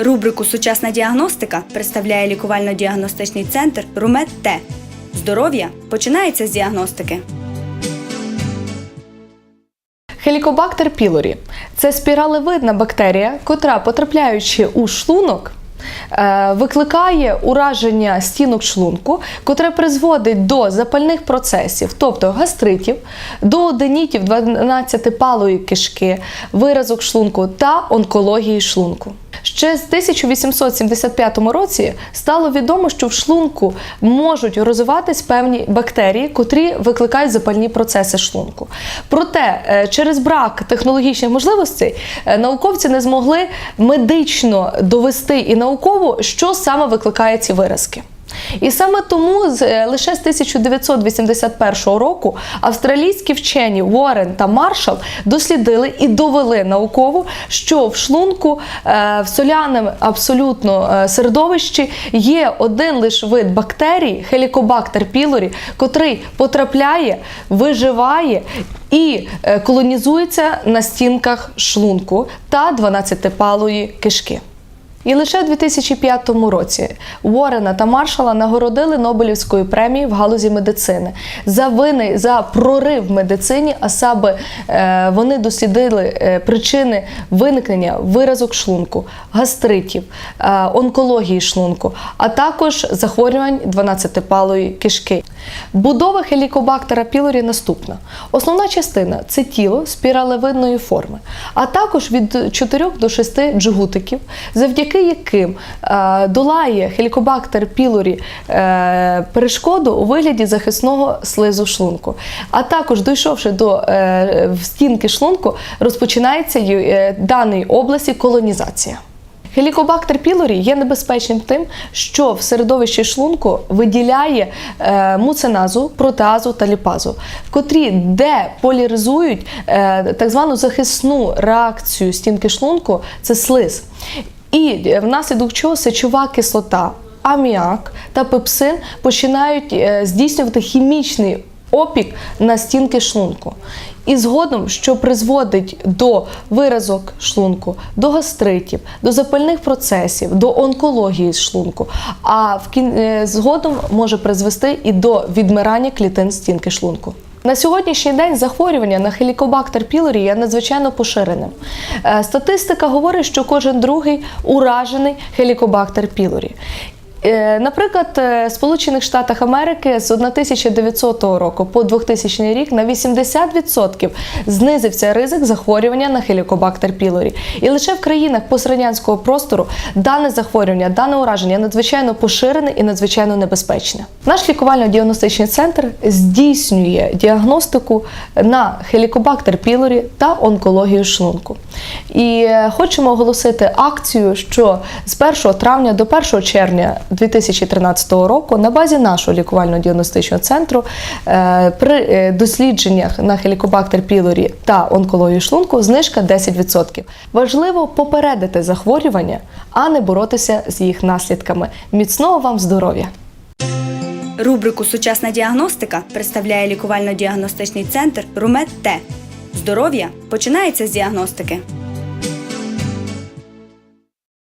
Рубрику Сучасна діагностика представляє лікувально-діагностичний центр Румет Т. Здоров'я починається з діагностики. Хелікобактер пілорі це спіралевидна бактерія, котра, потрапляючи у шлунок, е, викликає ураження стінок шлунку, котре призводить до запальних процесів, тобто гастритів, до оденітів 12-палої кишки, виразок шлунку та онкології шлунку. Ще з 1875 році стало відомо, що в шлунку можуть розвиватись певні бактерії, котрі викликають запальні процеси шлунку. Проте е, через брак технологічних можливостей е, науковці не змогли медично довести і науково, що саме викликає ці виразки. І саме тому е, лише з 1981 року австралійські вчені Уоррен та Маршал дослідили і довели науково, що в шлунку е, в соляному абсолютно е, середовищі є один лише вид бактерій, хелікобактер пілорі, котрий потрапляє, виживає і колонізується на стінках шлунку та 12-палої кишки. І лише у 2005 році Уоррена та Маршала нагородили Нобелівською премією в галузі медицини за вини за прорив в медицині, а саме е, вони дослідили е, причини виникнення виразок шлунку, гастритів, е, онкології шлунку, а також захворювань 12-палої кишки. Будова хелікобактера пілорі наступна. Основна частина це тіло спіралевидної форми, а також від 4 до 6 джгутиків, завдяки яким е, долає хелікобактер пілорі перешкоду у вигляді захисного слизу шлунку. А також, дійшовши до е, в стінки шлунку, розпочинається й, е, даної області колонізація. Хелікобактер пілорі є небезпечним тим, що в середовищі шлунку виділяє муциназу, протеазу та ліпазу, котрі деполяризують так звану захисну реакцію стінки шлунку це слиз. І е, внаслідок чого сечова кислота, аміак та пепсин починають е, здійснювати хімічний опік на стінки шлунку. І згодом, що призводить до виразок шлунку, до гастритів, до запальних процесів, до онкології шлунку, а в кін... е, згодом може призвести і до відмирання клітин стінки шлунку. На сьогоднішній день захворювання на хелікобактер пілорі є надзвичайно поширеним. Е, Статистика говорить, що кожен другий уражений хелікобактер пілорі. Е, Наприклад, е, Сполучених Штатах Америки з 1900 року по 2000 рік на 80% знизився ризик захворювання на хелікобактер пілорі. І лише в країнах пострадянського простору дане захворювання, дане ураження надзвичайно поширене і надзвичайно небезпечне. Наш лікувально-діагностичний центр здійснює діагностику на хелікобактер пілорі та онкологію шлунку. І е, хочемо оголосити акцію, що з 1 травня до 1 червня 2013 року на базі нашого лікувально-діагностичного центру е, при е, дослідженнях на хелікобактер пілорі та онкологію шлунку знижка 10%. Важливо попередити захворювання, а не боротися з їх наслідками. Міцного вам здоров'я! Рубрику Сучасна діагностика представляє лікувально-діагностичний центр Румет Т. Здоров'я починається з діагностики.